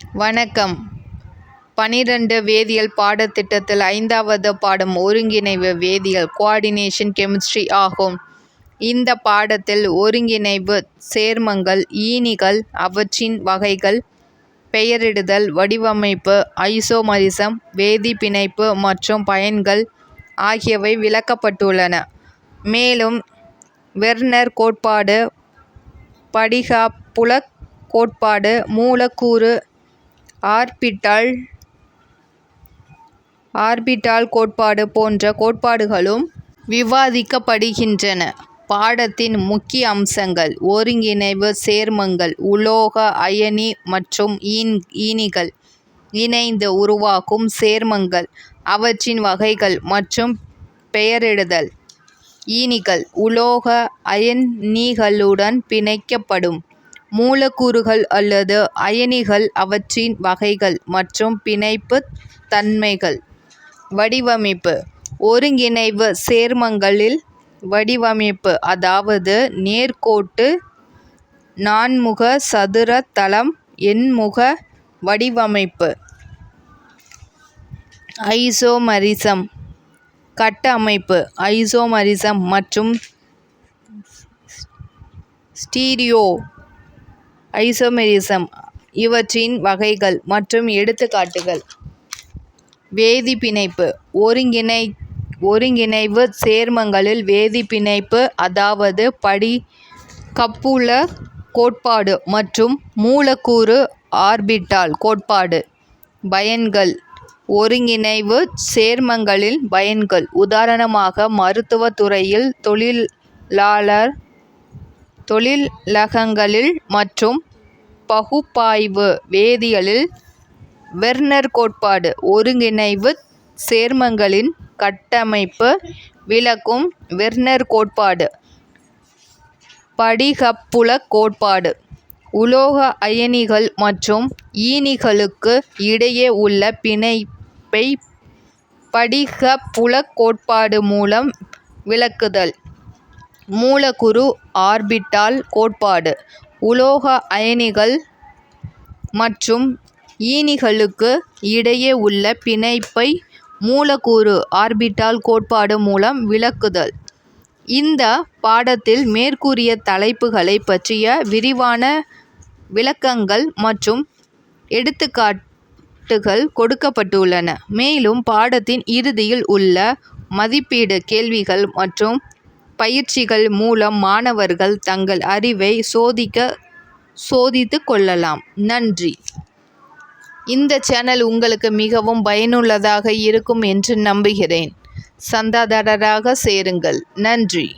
வணக்கம். பனிரெண்டு வேதியியல் பாடத்திட்டத்தில் ஐந்தாவது பாடம் ஒருங்கிணைவு வேதியியல் கோஆர்டினேஷன் கெமிஸ்ட்ரி ஆகும். இந்த பாடத்தில் ஒருங்கிணைவு சேர்மங்கள் ஈனிகள் அவற்றின் வகைகள் பெயரிடுதல் வடிவமைப்பு ஐசோமரிசம் வேதி பிணைப்பு மற்றும் பயன்கள் ஆகியவை விளக்கப்பட்டுள்ளன. மேலும் வெர்னர் கோட்பாடு படிகா புலக் கோட்பாடு மூலக்கூறு ஆர்பிட்டால் ஆர்பிட்டால் கோட்பாடு போன்ற கோட்பாடுகளும் விவாதிக்கப்படுகின்றன. பாடத்தின் முக்கிய அம்சங்கள் ஒருங்கிணைவு சேர்மங்கள் உலோக அயனி மற்றும் ஈனிகள் இணைந்து உருவாக்கும் சேர்மங்கள் அவற்றின் வகைகள் மற்றும் பெயரிடுதல். ஈனிகள் உலோக அயனிகளுடன் பிணைக்கப்படும் மூலக்கூறுகள் அல்லது அயனிகள் அவற்றின் வகைகள் மற்றும் பிணைப்புத் தன்மைகள். வடிவமைப்பு. ஒருங்கிணைவு சேர்மங்களில் வடிவமைப்பு. அதாவது நேர்கோட்டு நான்முக சதுர தளம் எண்முக வடிவமைப்பு. ஐசோமரிசம். கட்டமைப்பு. ஐசோமரிசம் மற்றும் ஸ்டீரியோ. ஐசோமெரிசம் இவற்றின் வகைகள் மற்றும் எடுத்துக்காட்டுகள். வேதிப்பிணைப்பு ஒருங்கிணை ஒருங்கிணைவு சேர்மங்களில் வேதி பிணைப்பு அதாவது படி கப்புல கோட்பாடு மற்றும் மூலக்கூறு ஆர்பிட்டால் கோட்பாடு. பயன்கள் ஒருங்கிணைவு சேர்மங்களில் பயன்கள் உதாரணமாக மருத்துவ துறையில் தொழிலாளர் தொழிலகங்களில் மற்றும் பகுப்பாய்வு வேதியியலில். வெர்னர் கோட்பாடு ஒருங்கிணைவுச் சேர்மங்களின் கட்டமைப்பு விளக்கும் வெர்னர் கோட்பாடு. படிகப்புலக் கோட்பாடு உலோக அயனிகள் மற்றும் ஈனிகளுக்கு இடையே உள்ள பிணைப்பை படிகப்புலக் கோட்பாடு மூலம் விளக்குதல். மூலக்கூறு ஆர்பிட்டால் கோட்பாடு உலோக அயனிகள் மற்றும் ஈனிகளுக்கு இடையே உள்ள பிணைப்பை மூலக்கூறு ஆர்பிட்டால் கோட்பாடு மூலம் விளக்குதல். இந்த பாடத்தில் மேற்கூறிய தலைப்புகளைப் பற்றிய விரிவான விளக்கங்கள் மற்றும் எடுத்துக்காட்டுகள் கொடுக்கப்பட்டுள்ளன. மேலும் பாடத்தின் இறுதியில் உள்ள மதிப்பீடு கேள்விகள் மற்றும் பயிற்சிகள் மூலம் மாணவர்கள் தங்கள் அறிவை சோதிக்க சோதித்து கொள்ளலாம். நன்றி. இந்த சேனல் உங்களுக்கு மிகவும் பயனுள்ளதாக இருக்கும் என்று நம்புகிறேன். சந்தாதாரராக சேருங்கள். நன்றி.